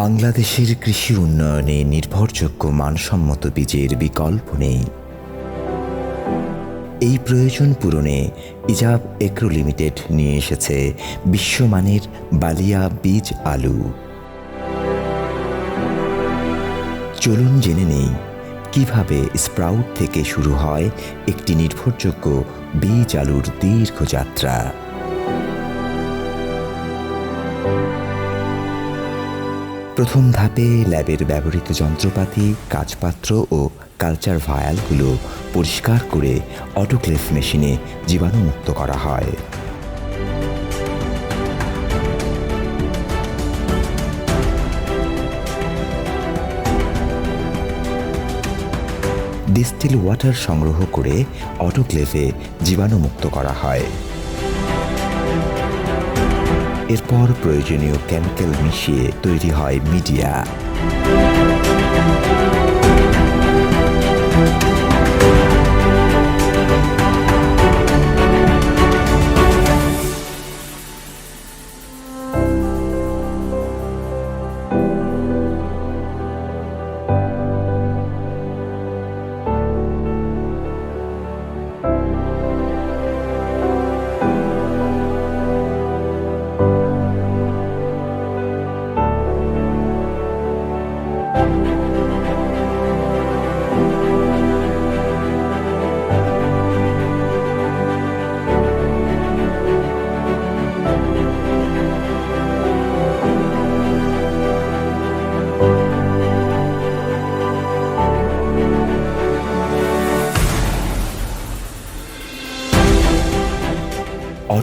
বাংলাদেশের কৃষি উন্নয়নে নির্ভরযোগ্য মানসম্মত বীজের বিকল্প নেই। এই প্রয়োজন পূরণে ইজাব এগ্রো লিমিটেড নিয়ে এসেছে বিশ্বমানের বালিয়া বীজ আলু। চলুন জেনে নেই, কীভাবে স্প্রাউট থেকে শুরু হয় একটি নির্ভরযোগ্য বীজ আলুর দীর্ঘ যাত্রা। প্রথম ধাপে ল্যাবের ব্যবহৃত যন্ত্রপাতি, কাজপাত্র ও কালচার ভায়ালগুলো পরিষ্কার করে অটোক্লেভ মেশিনে জীবাণুমুক্ত করা হয়। ডিস্টিল ওয়াটার সংগ্রহ করে অটোক্লেভে জীবাণুমুক্ত করা হয়। এরপর প্রয়োজনীয় কেমিক্যাল মিশিয়ে তৈরি হয় মিডিয়া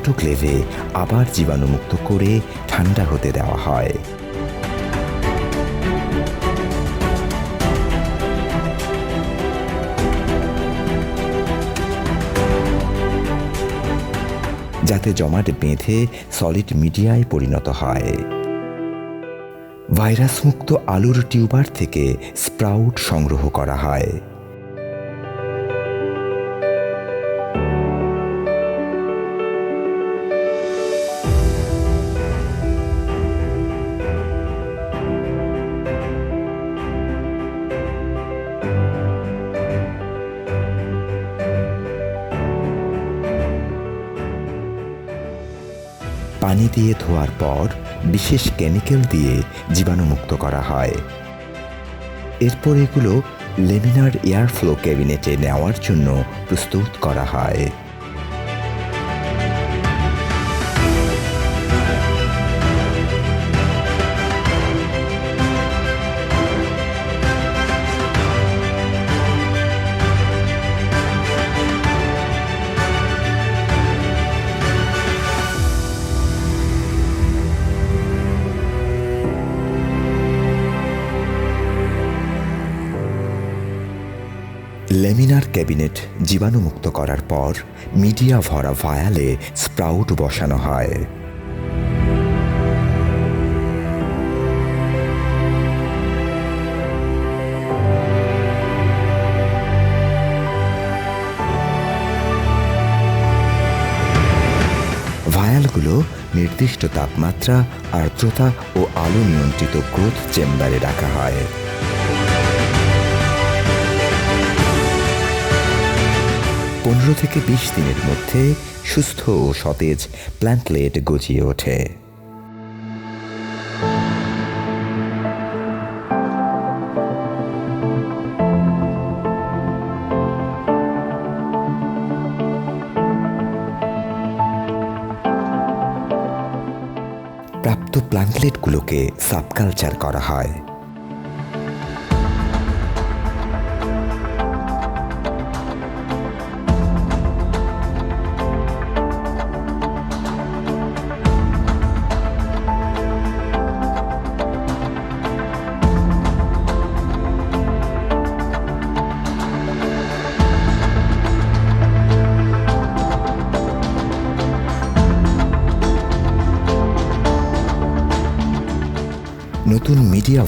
অটোক্লেভে আবার জীবাণুমুক্ত করে ঠান্ডা হতে দেওয়া হয়। যাতে জমাট বেঁধে সলিড মিডিয়ায় পরিণত হয়। ভাইরাসমুক্ত আলুর টিউবার থেকে স্প্রাউট সংগ্রহ করা হয়। পানি দিয়ে ধোয়ার পর বিশেষ কেমিক্যাল দিয়ে জীবাণুমুক্ত করা হয়। এরপর এগুলো লেমিনার এয়ারফ্লো ক্যাবিনেটে নেওয়ার জন্য প্রস্তুত করা হয়। ক্যাবিনেট জীবাণুমুক্ত করার পর মিডিয়া ভরা ভায়ালে স্প্রাউট বসানো হয়। ভায়ালগুলো নির্দিষ্ট তাপমাত্রা, আর্দ্রতা ও আলো নিয়ন্ত্রিত গ্রোথ চেম্বারে রাখা হয়। পনেরো থেকে বিশ দিনের মধ্যে সুস্থ ও সতেজ প্ল্যান্টলেট গজিয়ে ওঠে। প্রাপ্ত প্ল্যান্টলেটগুলোকে সাবকালচার করা হয়।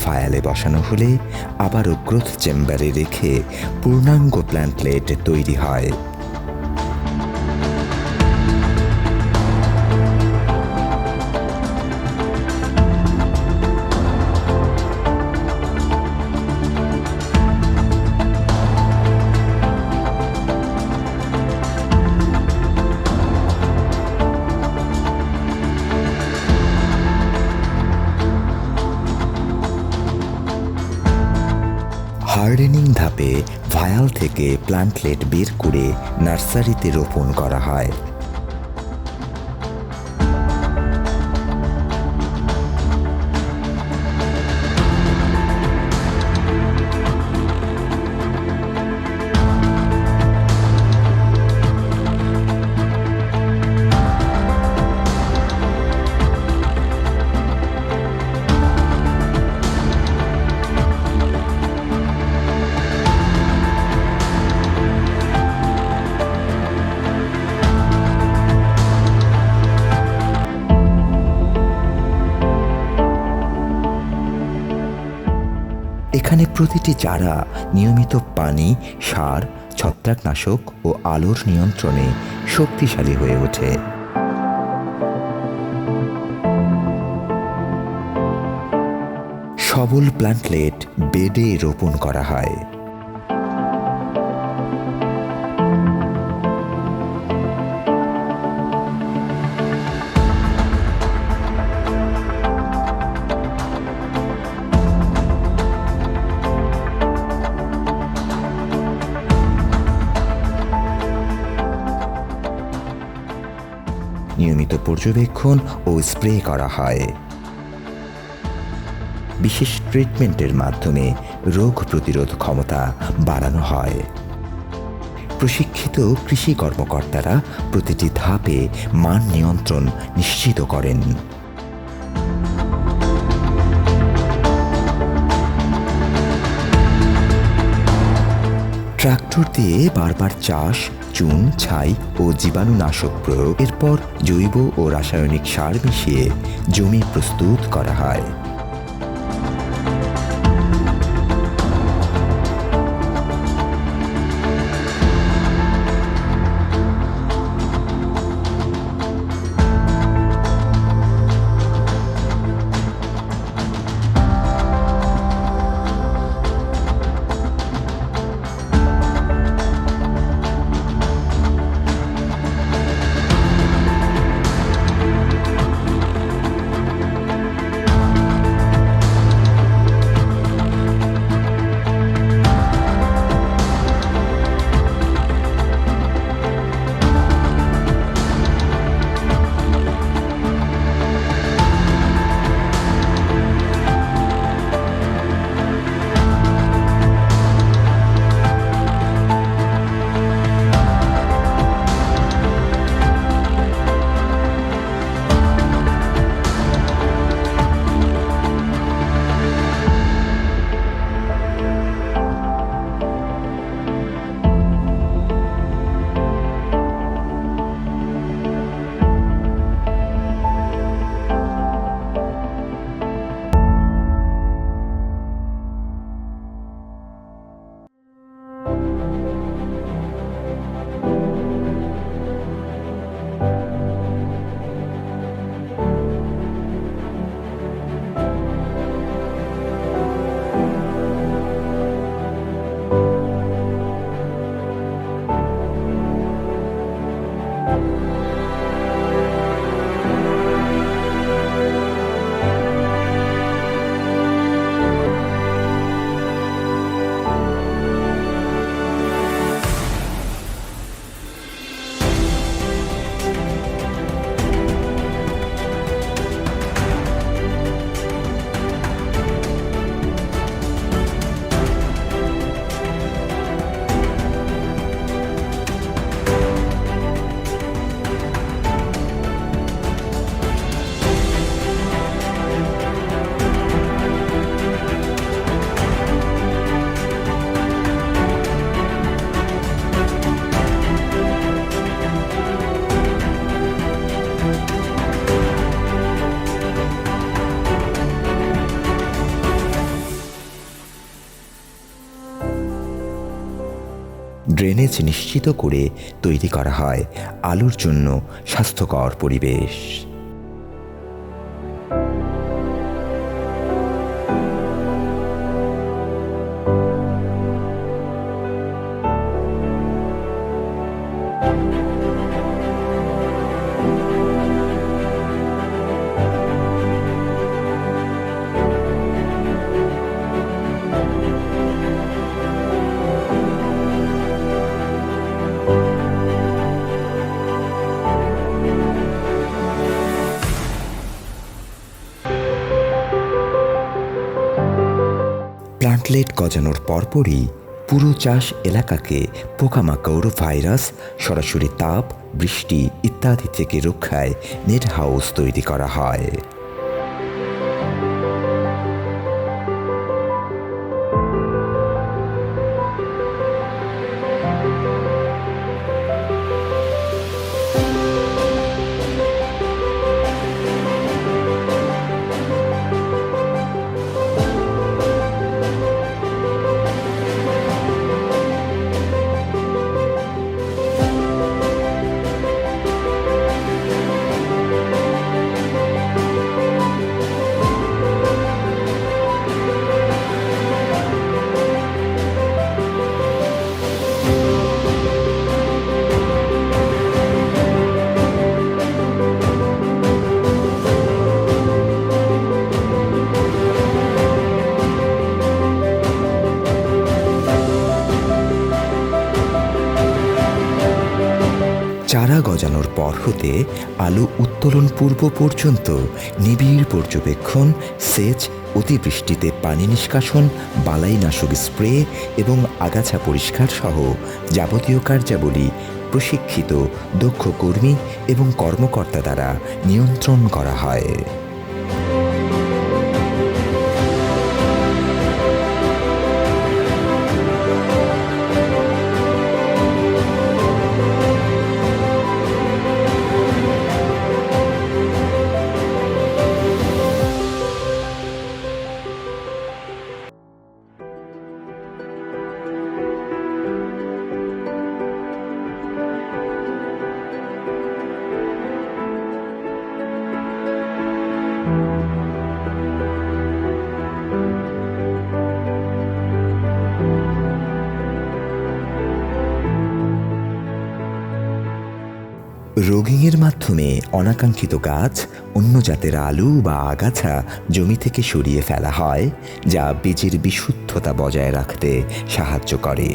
ভায়ালে বসানো হলে আবারও গ্রোথ চেম্বারে রেখে পূর্ণাঙ্গ প্ল্যান্টলেট তৈরি হয়। হার্ডেনিং ধাপে ভায়াল থেকে প্লান্টলেট বের করে নার্সারিতে রোপণ করা হয়। প্রতিটি চারা নিয়মিত পানি, সার, ছত্রাকনাশক ও আলোর নিয়ন্ত্রণে শক্তিশালী হয়ে ওঠে। সবল প্ল্যান্টলেট বেডে রোপণ করা হয়। পর্যবেক্ষণ ও স্প্রে করা হয়। বিশেষ ট্রিটমেন্টের মাধ্যমে রোগ প্রতিরোধ ক্ষমতা বাড়ানো হয়। প্রশিক্ষিত কৃষি কর্মকর্তারা প্রতিটি ধাপে মান নিয়ন্ত্রণ নিশ্চিত করেন। ট্রাক্টর দিয়ে বারবার চাষ, চুন, ছাই ও জীবাণুনাশক প্রয়োগ। এরপর জৈব ও রাসায়নিক সার মিশিয়ে জমি প্রস্তুত করা হয়। ড্রেনেজ নিশ্চিত করে তৈরি করা হয়। আলুর জন্য স্বাস্থ্যকর পরিবেশ। গজানোর পরপরই পুরো চাষ এলাকাকে পোকামাকড়, ভাইরাস, সরাসরি তাপ, বৃষ্টি ইত্যাদি থেকে রক্ষায় নেট হাউস তৈরি করা হয়। গজানোর পর হতে আলু উত্তোলন পূর্ব পর্যন্ত নিবিড় পর্যবেক্ষণ, সেচ, অতিবৃষ্টিতে পানি নিষ্কাশন, বালাইনাশক স্প্রে এবং আগাছা পরিষ্কার সহ যাবতীয় কার্যাবলী প্রশিক্ষিত, দক্ষ কর্মী এবং কর্মকর্তা দ্বারা নিয়ন্ত্রণ করা হয়। রোগিংয়ের মাধ্যমে অনাকাঙ্ক্ষিত গাছ অন্য জাতের আলু বা আগাছা জমি থেকে সরিয়ে ফেলা হয়, যা বীজের বিশুদ্ধতা বজায় রাখতে সাহায্য করে।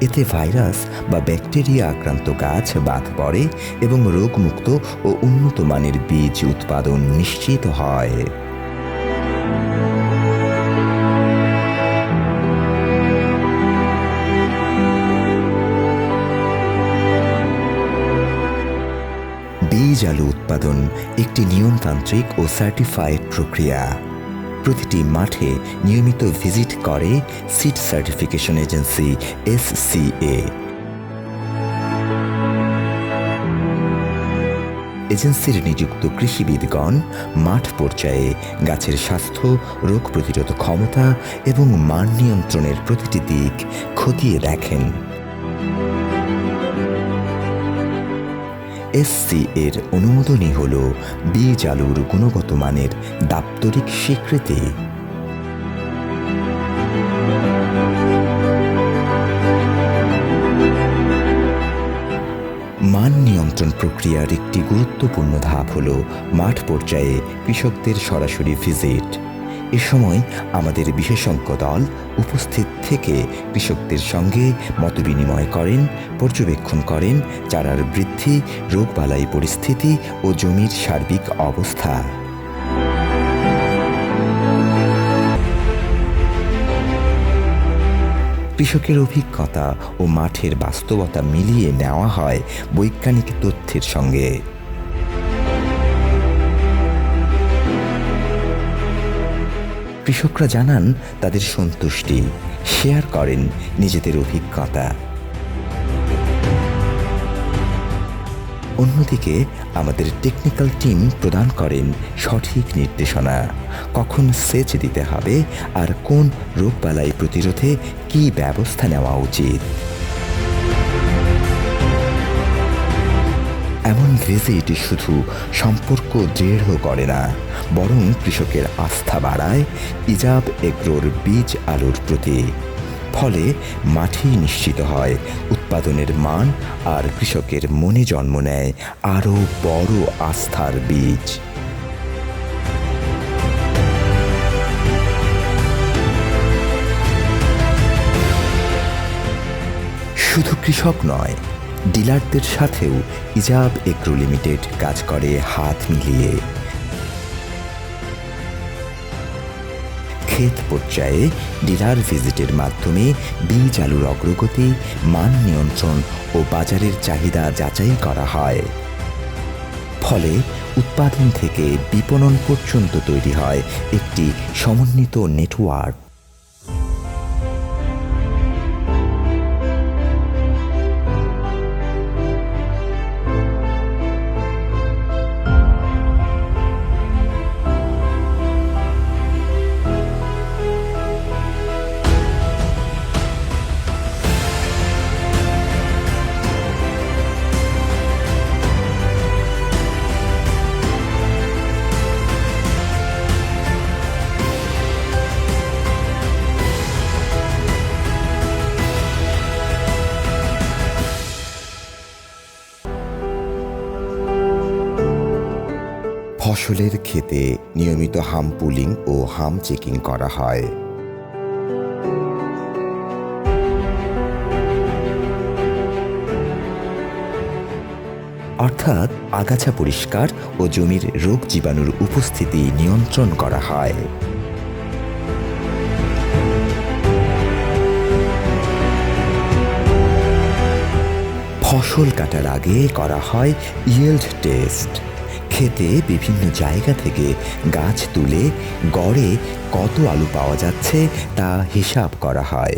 এতে ভাইরাস বা ব্যাকটেরিয়া আক্রান্ত গাছ বাদ পড়ে এবং রোগমুক্ত ও উন্নত মানের বীজ উৎপাদন নিশ্চিত হয়। বীজ আলু উৎপাদন একটি নিয়মতান্ত্রিক ও সার্টিফাইড প্রক্রিয়া। প্রতিটি মাঠে নিয়মিত ভিজিট করে সিড সার্টিফিকেশন এজেন্সি এসসিএ এজেন্সির নিযুক্ত কৃষিবিদগণ মাঠ পর্যায়ে গাছের স্বাস্থ্য, রোগ প্রতিরোধ ক্ষমতা এবং মান নিয়ন্ত্রণের প্রতিটি দিক খতিয়ে দেখেন। এসসি এর অনুমোদনই হল বীজ আলুর গুণগত মানের দাপ্তরিক স্বীকৃতি। মান নিয়ন্ত্রণ প্রক্রিয়ার একটি গুরুত্বপূর্ণ ধাপ হল মাঠ পর্যায়ে কৃষকদের সরাসরি ভিজিট। এ সময় আমাদের বিশেষজ্ঞ দল উপস্থিত থেকে কৃষকদের সঙ্গে মতবিনিময় করেন, পর্যবেক্ষণ করেন, চারার বৃদ্ধি, রোগবালাই পরিস্থিতি ও জমির সার্বিক অবস্থা। কৃষকের অভিজ্ঞতা ও মাঠের বাস্তবতা মিলিয়ে নেওয়া হয় বৈজ্ঞানিক তথ্যের সঙ্গে। কৃষকরা জানান, তাদের সন্তুষ্টি, শেয়ার করেন নিজেদের অভিজ্ঞতা। অন্যদিকে, আমাদের টেকনিক্যাল টিম প্রদান করেন সঠিক নির্দেশনা, কখন সেচ দিতে হবে আর কোন রোগবালাই প্রতিরোধে কী ব্যবস্থা নেওয়া উচিত। এমন ভিজিট শুধু সম্পর্ক দৃঢ় করে না, বরং কৃষকের আস্থা বাড়ায় ইজাব এগ্রোর বীজ আলুর প্রতি। ফলে মাঠেই নিশ্চিত হয়, উৎপাদনের মান আর কৃষকের মনে জন্ম নেয় আরও বড় আস্থার বীজ। শুধু কৃষক নয় ডিলারদের সাথেও ইজাব এগ্রো লিমিটেড কাজ করে হাত মিলিয়ে। ক্ষেত পর্যায়ে ডিলার ভিজিটের মাধ্যমে বীজ আলুর অগ্রগতি, মান নিয়ন্ত্রণ ও বাজারের চাহিদা যাচাই করা হয়। ফলে উৎপাদন থেকে বিপণন পর্যন্ত তৈরি হয় একটি সমন্বিত নেটওয়ার্ক। ক্ষেতে নিয়মিত হাম পুলিং ও হাম চেকিং করা হয়। অর্থাৎ আগাছা পরিষ্কার ও জমির রোগ জীবাণুর উপস্থিতি নিয়ন্ত্রণ করা হয়। ফসল কাটার আগে করা হয় ইয়েল্ড টেস্ট খেতে বিভিন্ন জায়গা থেকে গাছ তুলে গড়ে কত আলু পাওয়া যাচ্ছে তা হিসাব করা হয়।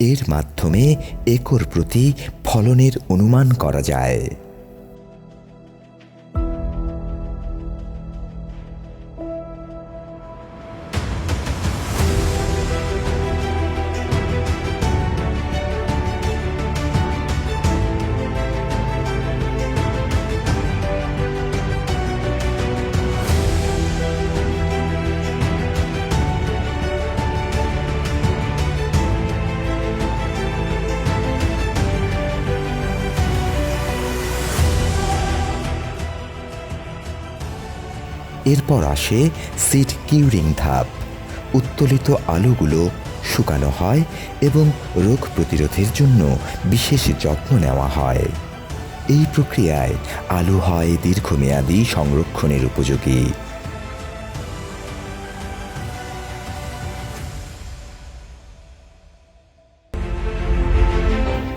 এর মাধ্যমে একর প্রতি ফলনের অনুমান করা যায়। এরপর আসে সিড কিউরিং ধাপ। উত্তোলিত আলুগুলো শুকানো হয় এবং রোগ প্রতিরোধের জন্য বিশেষ যত্ন নেওয়া হয়। এই প্রক্রিয়ায় আলু হয় দীর্ঘমেয়াদী সংরক্ষণের উপযোগী।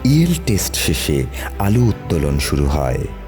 ইয়েল টেস্ট শেষে আলু উত্তোলন শুরু হয়।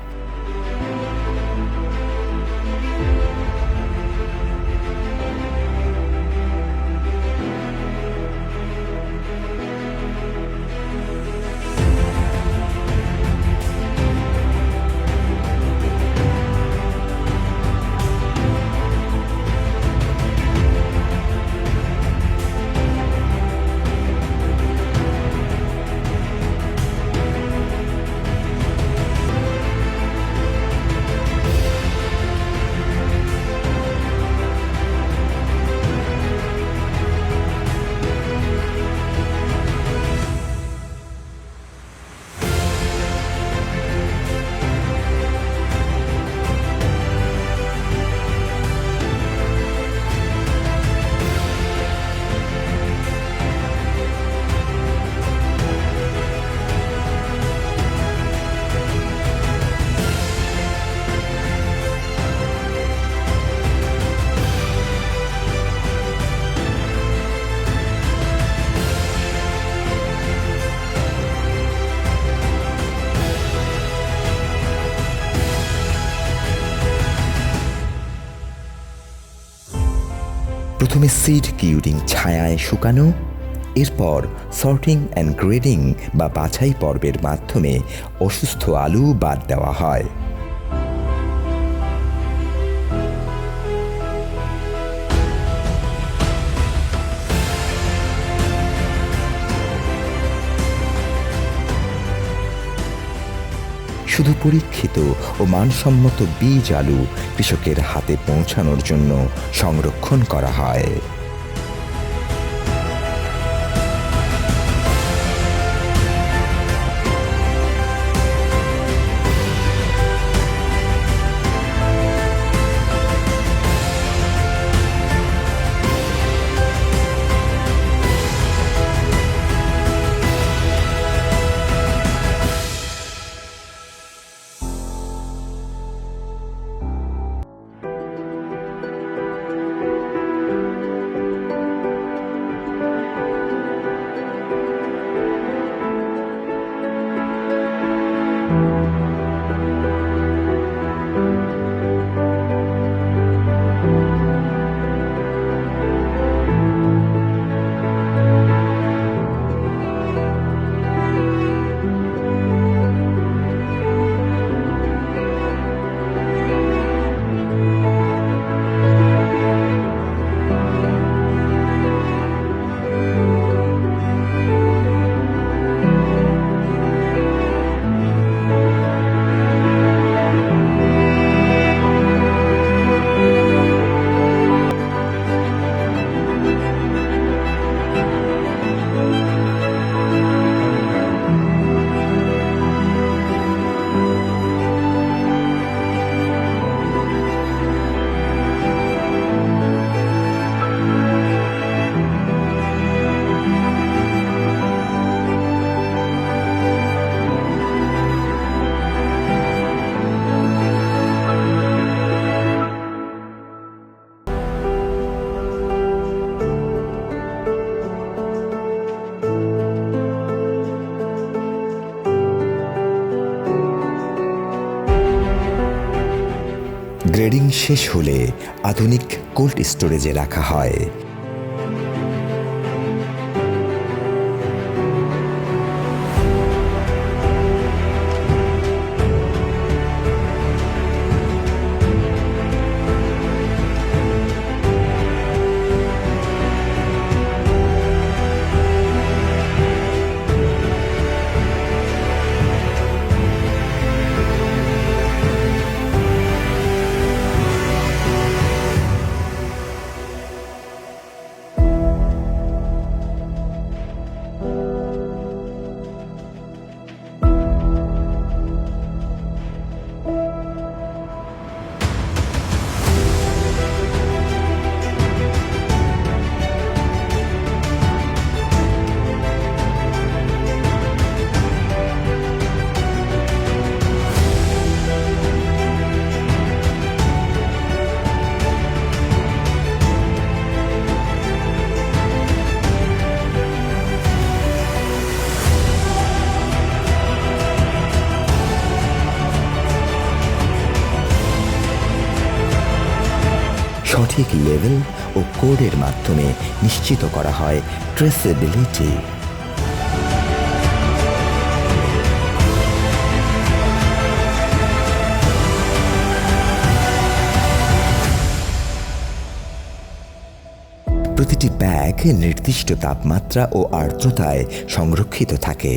প্রথমে সিড কিউরিং ছায়ায় শুকানো, এরপর সর্টিং অ্যান্ড গ্রেডিং বা বাছাই পর্বের মাধ্যমে অসুস্থ আলু বাদ দেওয়া হয়। শুধু পরীক্ষিত ও মানসম্মত বীজ আলু কৃষকের হাতে পৌঁছানোর জন্য সংরক্ষণ করা হয়। শেষ হলে আধুনিক কোল্ড স্টোরেজে রাখা হয়। সঠিক লেভেল ও কোডের মাধ্যমে নিশ্চিত করা হয় ট্রেসেবিলিটি প্রতিটি ব্যাগ নির্দিষ্ট তাপমাত্রা ও আর্দ্রতায় সংরক্ষিত থাকে।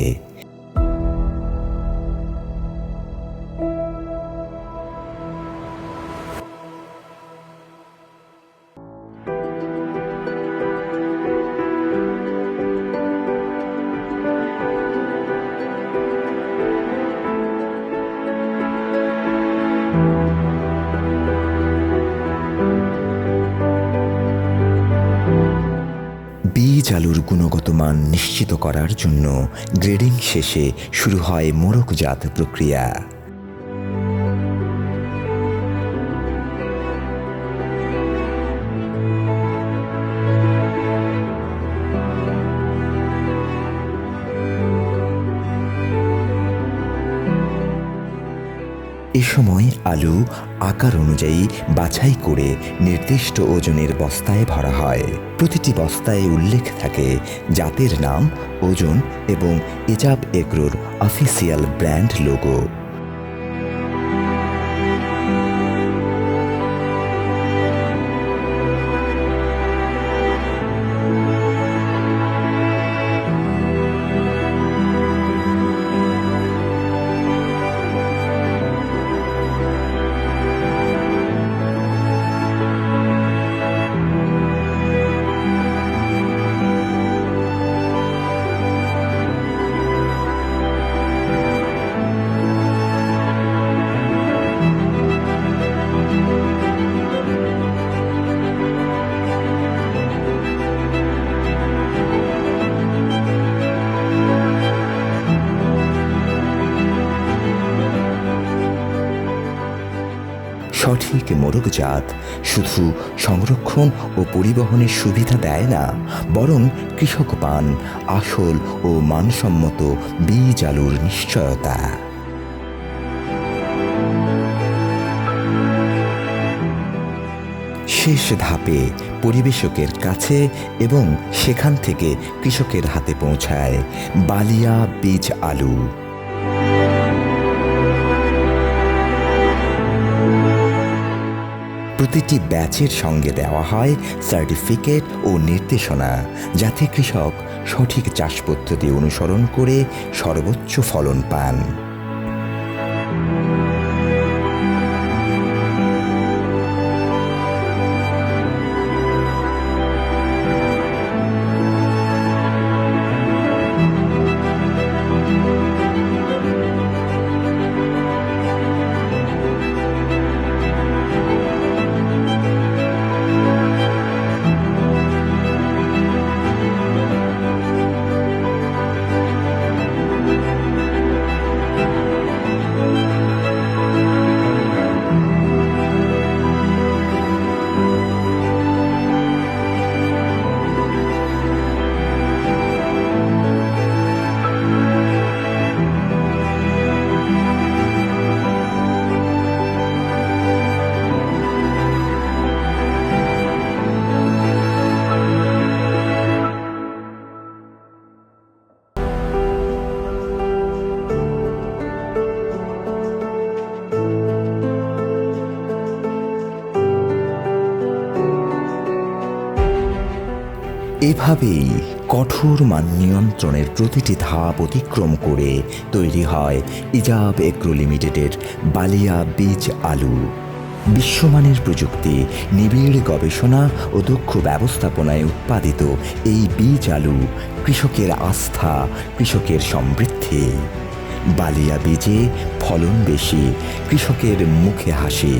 মান নিশ্চিত করার জন্য গ্রেডিং শেষে শুরু হয় মোড়কজাত প্রক্রিয়া। এ সময় আলু আকার অনুযায়ী বাছাই করে নির্দিষ্ট ওজনের বস্তায় ভরা হয়। প্রতিটি বস্তায় উল্লেখ থাকে জাতের নাম, ওজন এবং এজাব এগ্রোর অফিসিয়াল ব্র্যান্ড লোগো। সঠিক মোরগজাত শুধু সংরক্ষণ ও পরিবহনের সুবিধা দেয় না, বরং কৃষক পান আসল ও মানসম্মত বীজ আলুর নিশ্চয়তা। শেষ ধাপে পরিবেশকের কাছে এবং সেখান থেকে কৃষকের হাতে পৌঁছায় বালিয়া বীজ আলু। প্রতিটি ব্যাচের সঙ্গে দেওয়া হয় সার্টিফিকেট ও নির্দেশনা, যাতে কৃষক সঠিক চাষ পদ্ধতি অনুসরণ করে সর্বোচ্চ ফলন পান। এভাবেই কঠোর মান নিয়ন্ত্রণের প্রতিটি ধাপ অতিক্রম করে তৈরি হয় ইজাব এগ্রো লিমিটেডের বালিয়া বীজ আলু। বিশ্বমানের প্রযুক্তি, নিবিড় গবেষণা ও দক্ষ ব্যবস্থাপনায় উৎপাদিত এই বীজ আলু কৃষকের আস্থা, কৃষকের সমৃদ্ধি। বালিয়া বীজে ফলন বেশি, কৃষকের মুখে হাসি।